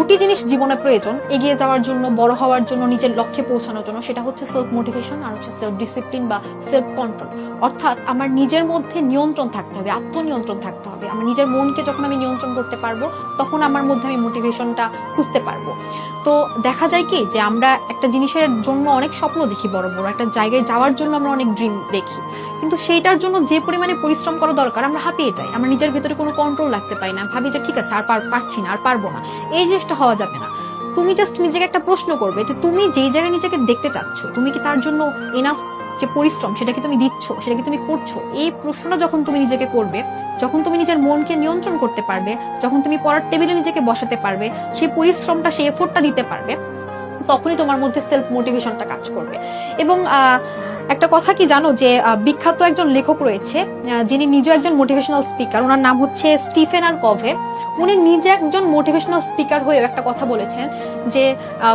দুটি জিনিস জীবনে প্রয়োজন, এগিয়ে যাওয়ার জন্য, বড় হওয়ার জন্য, নিজের লক্ষ্যে পৌঁছানোর জন্য, সেটা হচ্ছে সেলফ মোটিভেশন আর হচ্ছে সেলফ ডিসিপ্লিন বা সেলফ কন্ট্রোল অর্থাৎ আমার নিজের মধ্যে নিয়ন্ত্রণ থাকতে হবে, আত্মনিয়ন্ত্রণ থাকতে হবে। আমার নিজের মনকে যখন আমি নিয়ন্ত্রণ করতে পারব, তখন আমার মধ্যে আমি মোটিভেশনটা খুঁজতে পারব। তো দেখা যায় কি যে আমরা একটা জিনিসের জন্য অনেক স্বপ্ন দেখি বড় বড়, একটা জায়গায় যাওয়ার জন্য আমরা অনেক ড্রিম দেখি। কিন্তু সেইটার জন্য যে পরিমাণে পরিশ্রম করা দরকার, আমরা হাঁপিয়ে যাই। আমরা নিজের ভিতরে কোনো কন্ট্রোল রাখতে পারি না। ভাবি যে ঠিক আছে, আর পার- পারছি না, আর পারব না। এই জিনিসটা হওয়া যাবে না। তুমি জাস্ট নিজেকে একটা প্রশ্ন করবে যে তুমি যেই জায়গায় নিজেকে দেখতে চাচ্ছ, তুমি কি তার জন্য এনাফ যে পরিশ্রম সেটা কি তুমি দিচ্ছ, সেটা কি তুমি করছ? এই প্রশ্নটা যখন তুমি নিজেকে করবে, যখন তুমি নিজের মনকে নিয়ন্ত্রণ করতে পারবে, যখন তুমি পড়ার টেবিলে নিজেকে বসাতে পারবে, সেই পরিশ্রমটা, সেই এফোর্টটা দিতে পারবে, তখনই তোমার মধ্যে সেলফ মোটিভেশনটা কাজ করবে। এবং একটা কথা কি জানো যে বিখ্যাত একজন লেখক রয়েছে যিনি নিজে একজন মোটিভেশনাল স্পিকার ওনার নাম হচ্ছে স্টিফেন আর কভে। উনি নিজে একজন মোটিভেশনাল স্পিকার হয়েও একটা কথা বলেছেন যে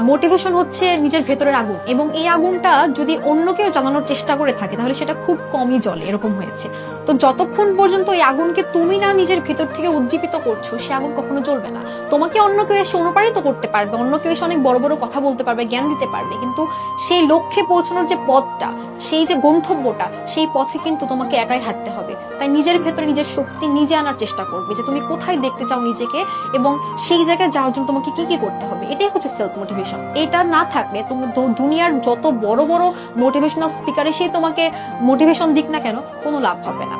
মোটিভেশন হচ্ছে নিজের ভেতরের আগুন এবং এই আগুনটা যদি অন্য কেউ জ্বালানোর চেষ্টা করে থাকে, তাহলে সেটা খুব কমই জলে এরকম হয়েছে। তো যতক্ষণ পর্যন্ত এই আগুনকে তুমি না নিজের ভেতর থেকে উজ্জীবিত করছ, সে আগুন কখনো জ্বলবে না। তোমাকে অন্য কেউ এসে অনুপ্রাণিত করতে পারবে, অন্য কেউ এসে অনেক বড় বড় কথা বলতে পারবে, জ্ঞান দিতে পারবে, কিন্তু সেই লক্ষ্যে পৌঁছানোর যে পথটা সেই যে গন্তব্যটা, সেই পথে কিন্তু তোমাকে একাই হাঁটতে হবে। তাই নিজের ভেতরে নিজের শক্তি নিজে আনার চেষ্টা করবে যে তুমি কোথায় দেখতে চাও নিজেকে এবং সেই জায়গায় যাওয়ার জন্য তোমাকে কি কি করতে হবে। এটাই হচ্ছে সেলফ মোটিভেশন এটা না থাকলে তুমি দুনিয়ার যত বড় বড় মোটিভেশনাল স্পিকারে সেই তোমাকে মোটিভেশন দিক না কেন, কোনো লাভ হবে না।